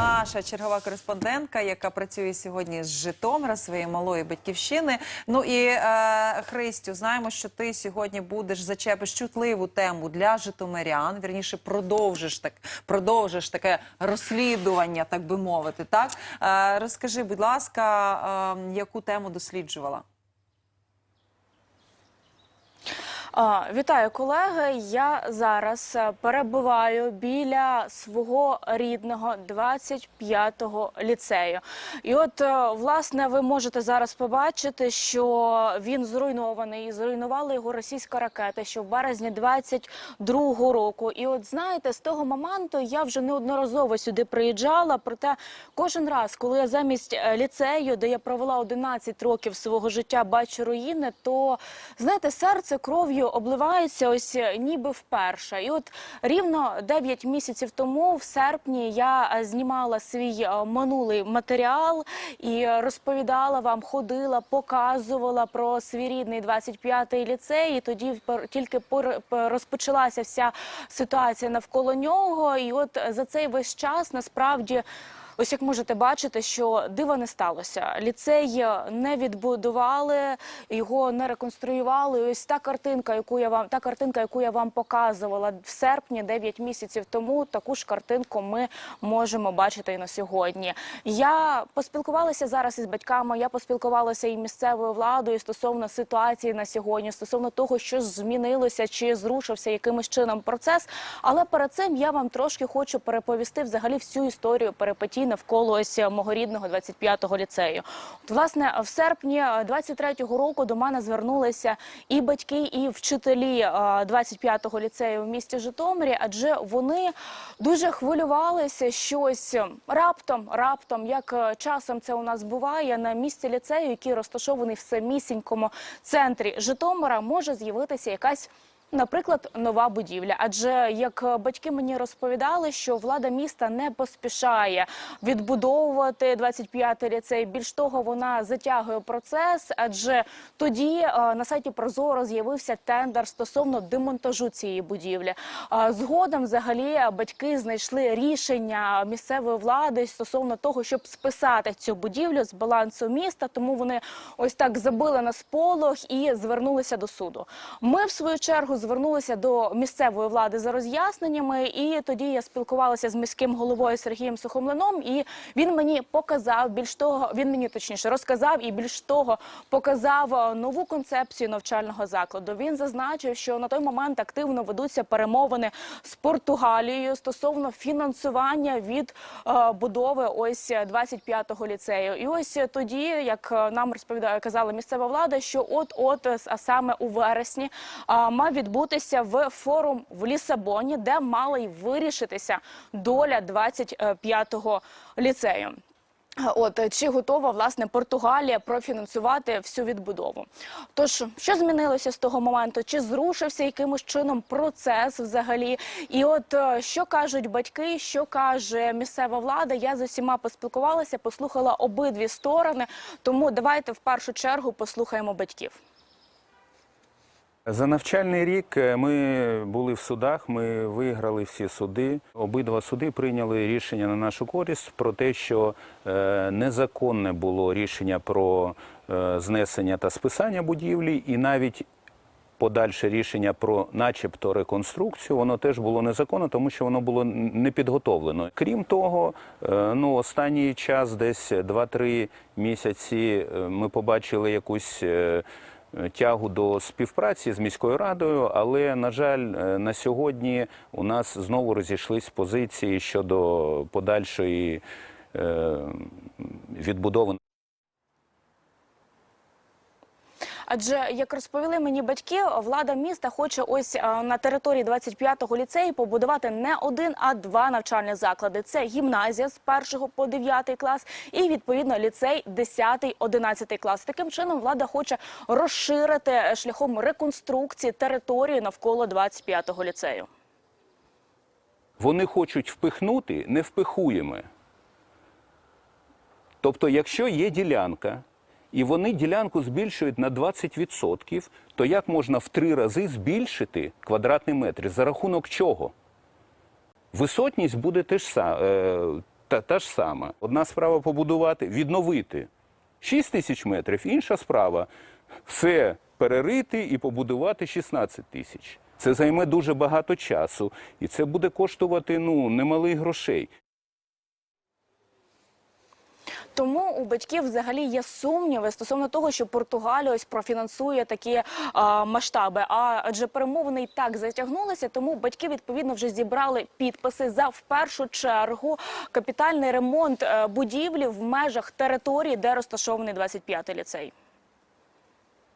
Наша чергова кореспондентка, яка працює сьогодні з Житомира, своєї малої батьківщини. Ну і е, Христю, знаємо, що ти сьогодні будеш зачепиш чутливу тему для житомирян. Вірніше, продовжиш так, продовжиш таке розслідування, так би мовити. Так е, розкажи, будь ласка, е, яку тему досліджувала? А, Вітаю, колеги. Я зараз е, перебуваю біля свого рідного 25-го ліцею. І от, е, власне, ви можете зараз побачити, що він зруйнований. І Зруйнувала його російська ракета, що в березні 22-го року. І от знаєте, з того моменту я вже неодноразово сюди приїжджала. Проте кожен раз, коли я замість е, ліцею, де я провела 11 років свого життя, бачу руїни, то знаєте, серце кров'ю обливається ось е, ніби вперше. І от рівно 9 місяців тому, в серпні, я е, знімала свій е, минулий матеріал і розповідала вам, ходила, показувала про свій рідний 25-й ліцей. І тоді тільки розпочалася вся ситуація навколо нього. І от за цей весь час насправді. Ось як можете бачити, що дива не сталося. Ліцей не відбудували, його не реконструювали. Ось та картинка, яку я вам та картинка, яку я вам показувала в серпні, 9 місяців тому. Таку ж картинку ми можемо бачити і на сьогодні. Я поспілкувалася зараз із батьками. Я поспілкувалася і місцевою владою стосовно ситуації на сьогодні, стосовно того, що змінилося чи зрушився якимось чином процес. Але перед цим я вам трошки хочу переповісти взагалі всю історію перипетій навколо ось мого рідного 25-го ліцею. От, власне, в серпні 23-го року до мене звернулися і батьки, і вчителі е, 25-го ліцею в місті Житомирі, адже вони дуже хвилювалися щось раптом, раптом, як е, часом це у нас буває на місці ліцею, який розташований в самісінькому центрі Житомира, може з'явитися якась. Наприклад, нова будівля, адже як е, батьки мені розповідали, що влада міста не поспішає відбудовувати 25-й ліцей. Більш того, вона затягує процес, адже тоді е, на сайті Прозоро з'явився тендер стосовно демонтажу цієї будівлі. А Згодом, взагалі, батьки знайшли рішення місцевої влади стосовно того, щоб списати цю будівлю з балансу міста. Тому вони ось так забили на сполох і звернулися до суду. Ми, в свою чергу, звернулися до місцевої влади за роз'ясненнями, і тоді я спілкувалася з міським головою Сергієм Сухомлином, і він мені показав більш того, він мені точніше розказав і більш того показав е, нову концепцію навчального закладу. Він зазначив, що на той момент активно ведуться перемовини з Португалією стосовно фінансування від е, будови ось 25-го ліцею. І ось тоді, як е, нам розповідає, казала місцева влада, що от от а саме у вересні а, мав відбутися в форум в Лісабоні, де мала й вирішитися доля 25-го ліцею. От чи готова власне Португалія профінансувати всю відбудову? Тож що змінилося з того моменту? Чи зрушився якимось чином процес взагалі? І от е, що кажуть батьки, що каже місцева влада? Я з усіма поспілкувалася, послухала обидві сторони. Тому давайте в першу чергу послухаємо батьків. За навчальний рік е, ми були в судах, ми виграли всі суди. Обидва суди прийняли рішення на нашу користь про те, що е, незаконне було рішення про е, знесення та списання будівлі, і навіть подальше рішення про, начебто, реконструкцію, воно теж було незаконно, тому що воно було не підготовлено. Крім того, ну останній час, десь 2-3 місяці, ми побачили якусь. Е, Тягу до співпраці з міською радою, але на жаль, е, на сьогодні у нас знову розійшлись позиції щодо подальшої е, відбудови. Адже як розповіли мені батьки, влада міста хоче ось е, на території 25-го ліцею побудувати не один, а два навчальні заклади. Це гімназія з 1 по 9 клас і відповідно ліцей 10-11 клас. Таким чином влада хоче розширити е, шляхом реконструкції території навколо 25-го ліцею. Вони хочуть впихнути невпихуємо. Тобто, якщо є ділянка, і вони ділянку збільшують на 20%, то як можна в три рази збільшити квадратний метр? За рахунок чого? Висотність буде теж е, та, та ж сама. Одна справа побудувати, відновити 6 тисяч метрів, інша справа все перерити і побудувати 16 тисяч. Це займе дуже багато часу, і це буде коштувати ну, немалих грошей. Тому у батьків взагалі є сумніви стосовно того, що Португалія ось профінансує такі а, масштаби. А адже перемовини і так затягнулися, тому батьки відповідно вже зібрали підписи за в першу чергу капітальний ремонт е, будівлі в межах території, де розташований 25-й ліцей.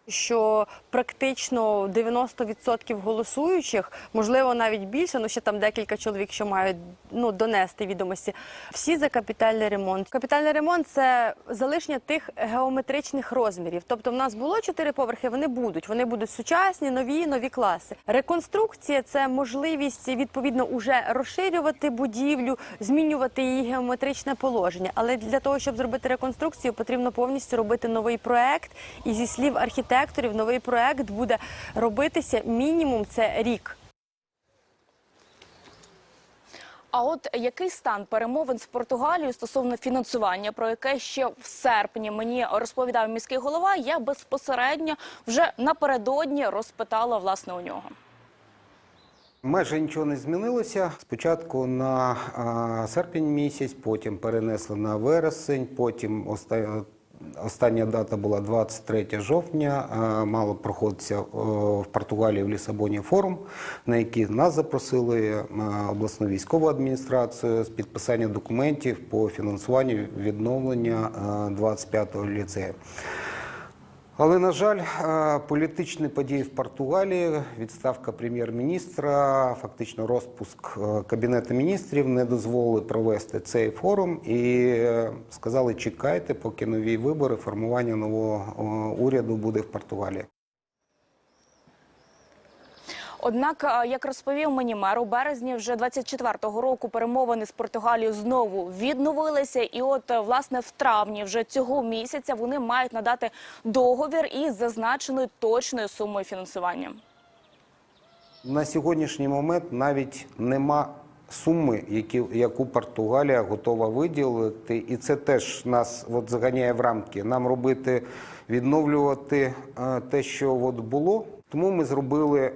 Що практично 90% голосуючих, можливо, навіть більше, ну ще там декілька чоловік, що мають ну донести відомості. Всі за капітальний ремонт. Капітальний ремонт це залишення тих геометричних розмірів. Тобто, в нас було чотири поверхи, вони будуть. Вони будуть сучасні, нові, нові класи. Реконструкція це можливість відповідно уже розширювати будівлю, змінювати її геометричне положення. Але для того, щоб зробити реконструкцію, потрібно повністю робити новий проект. І зі слів архітекторів, новий проект буде робитися мінімум це рік. А от який стан перемовин з Португалією стосовно фінансування, про яке ще в серпні мені розповідав міський голова, я безпосередньо вже напередодні розпитала власне у нього. Майже нічого не змінилося. Спочатку на а, серпень місяць, потім перенесли на вересень, потім оста- остання дата була 23 жовтня. Мало проходитися в Португалії в Лісабоні форум, на який нас запросили обласну військову адміністрацію з підписання документів по фінансуванню відновлення 25-го ліцею. Але на жаль, е, політичні події в Португалії, відставка прем'єр-міністра, фактично розпуск е, кабінету міністрів не дозволили провести цей форум і е, сказали, чекайте, поки нові вибори, формування нового уряду буде в Португалії. Однак, е, як розповів мені мер, у березні вже 24-го року перемовини з Португалією знову відновилися. І от е, власне в травні вже цього місяця вони мають надати договір із зазначеною точною сумою фінансування. На сьогоднішній момент навіть нема суми, які, яку Португалія готова виділити, і це теж нас от заганяє в рамки. Нам робити, відновлювати е, те, що от було. Тому ми зробили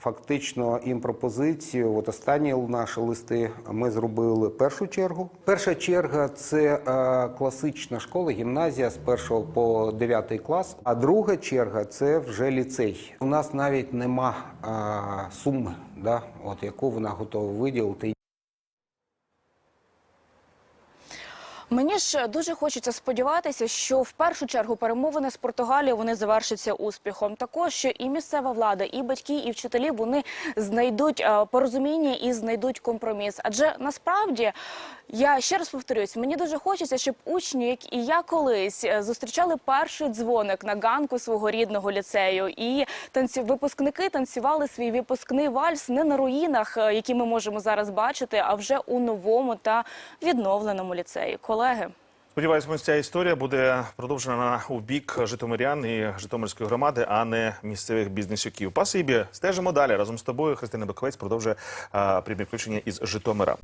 фактично їм пропозицію. От останні наші листи ми зробили першу чергу. Перша черга це е, класична школа, гімназія з 1 по 9 клас. А друга черга це вже ліцей. У нас навіть нема е, суми, да, от яку вона готова виділити. Мені ж дуже хочеться сподіватися, що в першу чергу перемовини з Португалією вони завершаться успіхом. Також що і місцева влада, і батьки, і вчителі вони знайдуть е, порозуміння і знайдуть компроміс. Адже насправді я ще раз повторюсь, мені дуже хочеться, щоб учні, як і я колись, е, зустрічали перший дзвоник на ганку свого рідного ліцею, і танці... випускники танцювали свій випускний вальс не на руїнах, е, які ми можемо зараз бачити, а вже у новому та відновленому ліцеї. Колеги. Сподіваємось, ця історія буде продовжена у бік житомирян і житомирської громади, а не місцевих бізнесюків. Пасибі, стежимо далі разом з тобою. Христина Баковець продовжує а, прямі включення із Житомира.